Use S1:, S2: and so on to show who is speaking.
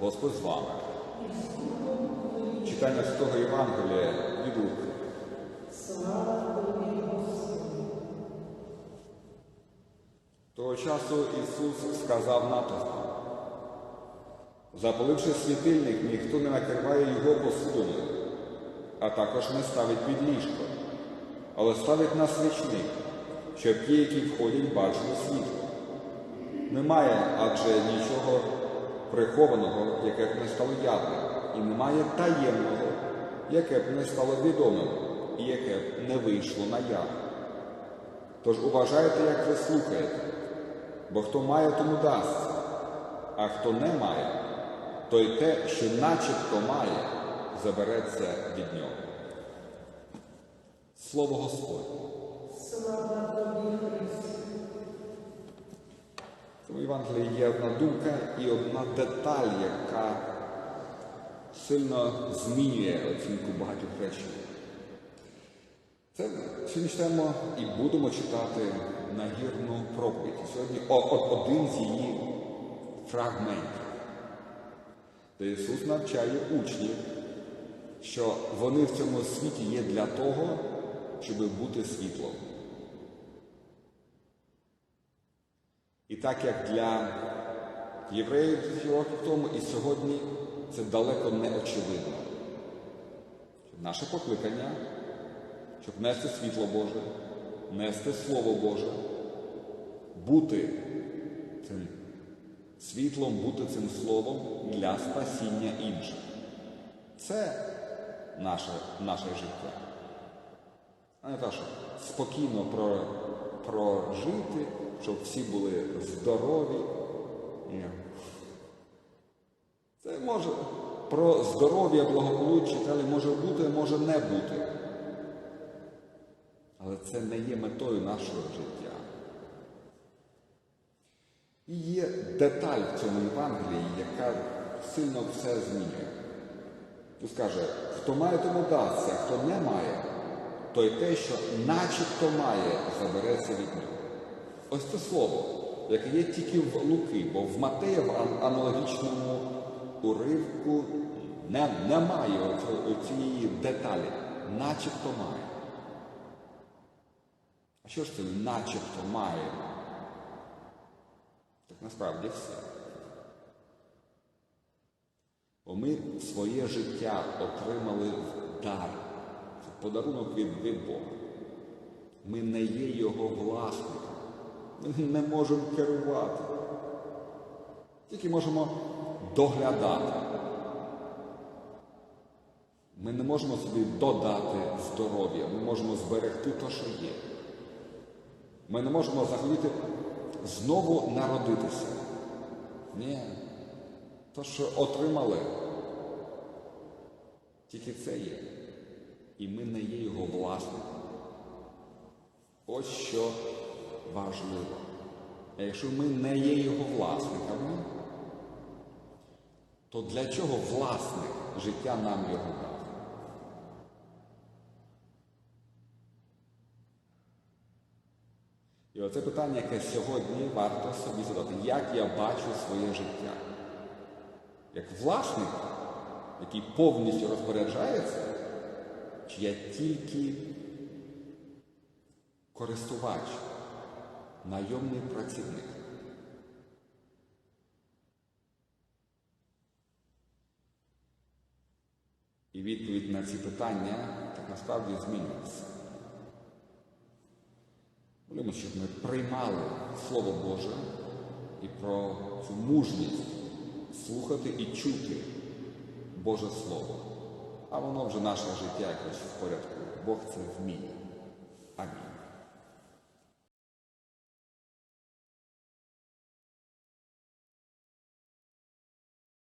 S1: Господь з вами. Читання Святого Євангелія від Луки. Того часу Ісус сказав натовпам, запаливши світильник, ніхто не накриває його посудиною, а також не ставить під ліжко, але ставить на свічник, щоб ті, які входять, бачили світло. Немає адже нічого прихованого, яке б не стало явним, і немає таємного, яке б не стало відомим, і яке б не вийшло на яв. Тож уважайте, як ви слухаєте, бо хто має, тому дасть, а хто не має, той те, що начебто має, забереться від нього. Слово Господнє. Євангелії є одна думка і одна деталь, яка сильно змінює оцінку багатьох речей. Це сьогодні читаємо і будемо читати нагірну проповідь. Сьогодні о- о- один з її фрагментів, де Ісус навчає учнів, що вони в цьому світі є для того, щоб бути світлом. І так як для євреїв років тому і сьогодні це далеко не очевидно. Наше покликання, щоб нести світло Боже, нести Слово Боже, бути цим світлом, бути цим словом для спасіння інших. Це наше, наше життя. А не те, що спокійно про, прожити, щоб всі були здорові. Це може про здоров'я, благополуччя далі може бути, може не бути. Але це не є метою нашого життя. І є деталь в цьому Євангелії, яка сильно все змінює. Тут скаже, хто має, тому дасться, хто не має, той те, що начебто має, забереться від нього. Ось це слово, яке є тільки в Луки, бо в Матея в аналогічному уривку не, немає цієї деталі, начебто має. А що ж це начебто має? Так насправді все. Бо ми своє життя отримали в дар. Це подарунок від, від Бога. Ми не є його власниками. Не можемо керувати. Тільки можемо доглядати. Ми не можемо собі додати здоров'я, ми можемо зберегти те, що є. Ми не можемо захотіти знову народитися. Ні. То, що отримали, тільки це є. І ми не є його власником. Ось що важливо. А якщо ми не є його власниками, то для чого власник життя нам його дав? І оце питання, яке сьогодні варто собі задати, як я бачу своє життя? Як власник, який повністю розпоряджається, чи я тільки користувач, найомний працівник? І відповідь на ці питання так насправді змінюється. Молимо, щоб ми приймали Слово Боже і про цю мужність слухати і чути Боже Слово. А воно вже наше життя якось впорядкує. Бог це вміє. Амінь.